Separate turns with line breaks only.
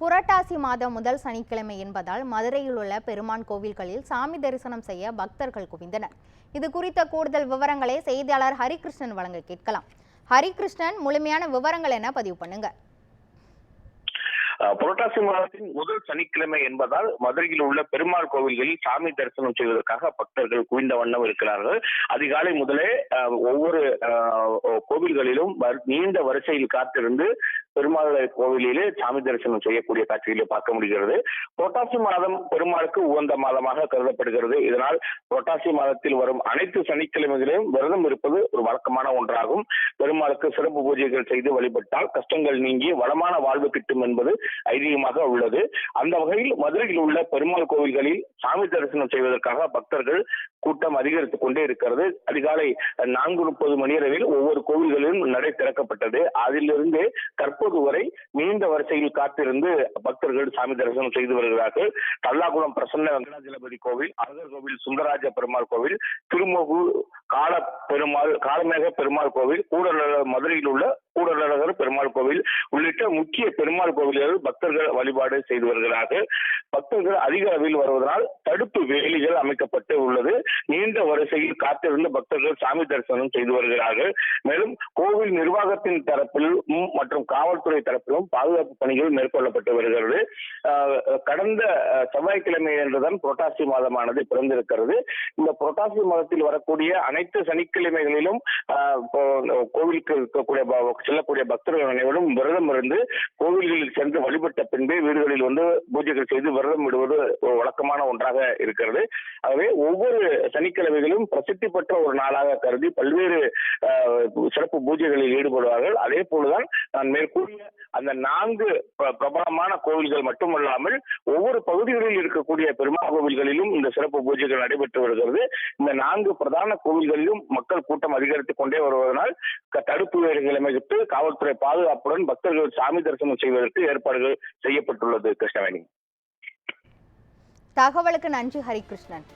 புரட்டாசி மாதம் முதல் சனிக்கிழமை என்பதால் மதுரையில் உள்ள பெருமான் கோவில்களில் சாமி தரிசனம் செய்ய பக்தர்கள் குவிந்தனர். இது குறித்த கூடுதல் விவரங்களை செய்தியாளர் ஹரிகிருஷ்ணன் வழங்க கேட்கலாம். ஹரிகிருஷ்ணன் முழுமையான விவரங்கள் என பதிவு பண்ணுங்க.
புரட்டாசி மாதத்தின் முதல் சனிக்கிழமை என்பதால் மதுரையில் உள்ள பெருமாள் கோவில்களில் சாமி தரிசனம் செய்வதற்காக பக்தர்கள் குவிந்த வண்ணம் இருக்கிறார்கள். அதிகாலை முதலே ஒவ்வொரு கோவில்களிலும் வரி- நீண்ட வரிசையில் காத்திருந்து பெருமாள் கோவிலிலே சாமி தரிசனம் செய்யக்கூடிய காட்சிகளை பார்க்க முடிகிறது. புரட்டாசி மாதம் பெருமாளுக்கு உகந்த மாதமாக கருதப்படுகிறது. இதனால் புரட்டாசி மாதத்தில் வரும் அனைத்து சனிக்கிழமைகளிலும் விரதம் இருப்பது ஒரு வழக்கமான ஒன்றாகும். பெருமாளுக்கு சிறப்பு பூஜைகள் செய்து வழிபட்டால் கஷ்டங்கள் நீங்கி வளமான வாழ்வு கிட்டும் என்பது ஐதீகமாக உள்ளது. அந்த வகையில் மதுரையில் உள்ள பெருமாள் கோவில்களில் சாமி தரிசனம் செய்வதற்காக பக்தர்கள் கூட்டம் அதிகரித்துக் கொண்டே இருக்கிறது. அதிகாலை நான்கு முப்பது மணி அளவில் ஒவ்வொரு கோவில்களிலும் நடை திறக்கப்பட்டது. அதிலிருந்து தற்போது வரை நீண்ட வரிசையில் காத்திருந்து பக்தர்கள் சாமி தரிசனம் செய்து வருகிறார்கள். தல்லாகுளம் பிரசன்ன வெங்கடாஜலபதி கோவில் அழகர் கோவில் சுந்தராஜ பெருமாள் கோவில் திருமோகு கால பெருமாள் காலமேக பெருமாள் கோவில் கூடலழகர் மதுரையில் உள்ள கூடலழகர் பெருமாள் கோவில் உள்ளிட்ட முக்கிய பெருமாள் கோவில்கள் பக்தர்கள் வழிபாடு செய்து வருகிறார்கள். பக்தர்கள் அதிக அளவில் வருவதனால் தடுப்பு வேலிகள் அமைக்கப்பட்டு உள்ளது. நீண்ட வரிசையில் காத்திருந்து பக்தர்கள் சாமி தரிசனம் செய்து வருகிறார்கள். மேலும் கோவில் நிர்வாகத்தின் தரப்பிலும் மற்றும் காவல்துறை தரப்பிலும் பாதுகாப்பு பணிகள் மேற்கொள்ளப்பட்டு வருகிறது. கடந்த செவ்வாய்க்கிழமை என்றுதான் புரட்டாசி மாதமானது பிறந்திருக்கிறது. இந்த புரட்டாசி மாதத்தில் வரக்கூடிய அனைத்து சனிக்கிழமைகளிலும் கோவிலுக்கு இருக்கக்கூடிய செல்லக்கூடிய பக்தர்கள் அனைவரும் விரதம் இருந்து கோவில்களில் சென்று வழிபட்ட பின்பே வீடுகளில் வந்து பூஜைகள் செய்து விரதம் விடுவது ஒரு வழக்கமான ஒன்றாக இருக்கிறது. ஆகவே ஒவ்வொரு சனிக்கிழமைகளும் பிரசித்தி பெற்ற ஒரு நாளாக கருதி பல்வேறு ஆஹ், சிறப்பு பூஜைகளில் ஈடுபடுவார்கள். அதே போலதான் நான் மேற்கூறிய அந்த நான்கு பிர- பிரபலமான கோவில்கள் மட்டுமல்லாமல் ஒவ்வொரு பகுதிகளில் இருக்கக்கூடிய பெருமாள் கோவில்களிலும் இந்த சிறப்பு பூஜைகள் நடைபெற்று வருகிறது. இந்த நான்கு பிரதான கோவில்களிலும் மக்கள் கூட்டம் அதிகரித்துக் கொண்டே வருவதனால் க- தடுப்பு வேலைகளை அமைத்து காவல்துறை பாதுகாப்புடன் பக்தர்கள் சாமி தரிசனம் செய்வதற்கு ஏற்பாடுகள் செய்யப்பட்டுள்ளது கிருஷ்ணவேணி.
தகவலுக்கு நன்றி ஹரிகிருஷ்ணன்.